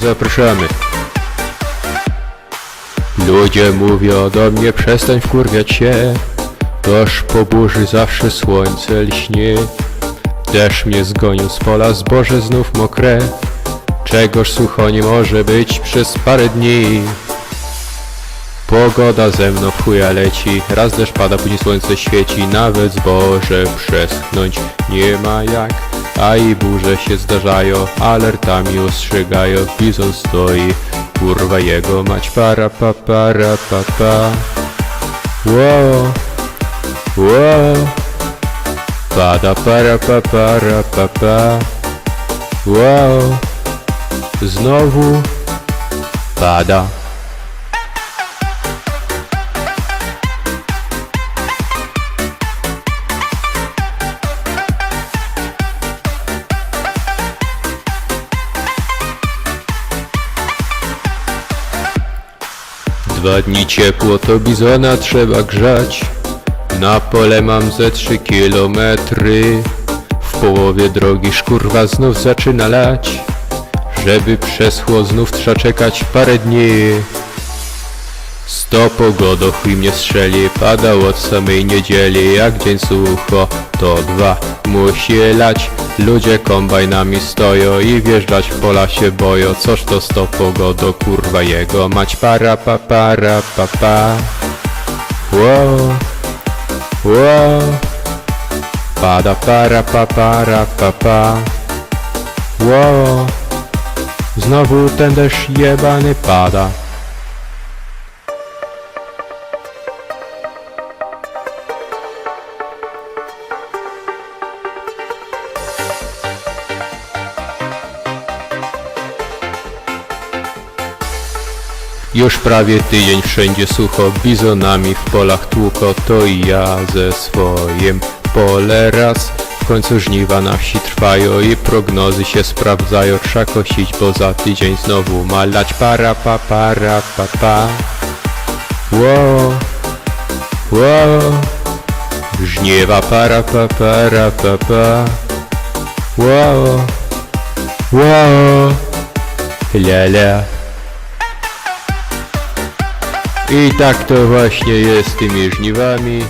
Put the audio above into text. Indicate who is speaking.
Speaker 1: Zapraszamy. Ludzie mówią do mnie przestań wkurwiać się. Toż po burzy zawsze słońce lśnie Deszcz mnie zgonił z pola, zboże znów mokre. Czegoż sucho nie może być przez parę dni? Pogoda ze mną w chuja leci. Raz deszcz pada, później słońce świeci. Nawet zboże przeschnąć nie ma jak A i burze się zdarzają Alertami ostrzegają. Bizon stoi Kurwa jego mać para pa para pa pa. Wow Wow. Pada para pa para pa pa. Wow. Znowu Pada Dwa dni ciepło to bizona trzeba grzać. Na pole mam ze trzy kilometry. W połowie drogi szkurwa znów zaczyna lać. Żeby przeschło znów trzeba czekać parę dni Sto pogodo chuj mnie strzeli Padał od samej niedzieli Jak dzień sucho to dwa. Musi lać Ludzie kombajnami stoją I wjeżdżać w pola się boją. Coż to sto pogodo kurwa jego Mać? Para pa para pa pa. Wow Wow Pada para pa para pa pa. Wow Znowu ten deszcz jebany pada Już prawie tydzień wszędzie sucho, bizonami w polach tłuko, to i ja ze swoim pole raz. W końcu żniwa na wsi trwają i prognozy się sprawdzają, trzeba kosić, bo za tydzień znowu malać para pa para pa pa. Wow, wow, żniewa para pa para pa pa. Wow, la la. I tak to właśnie jest z tymi żniwami.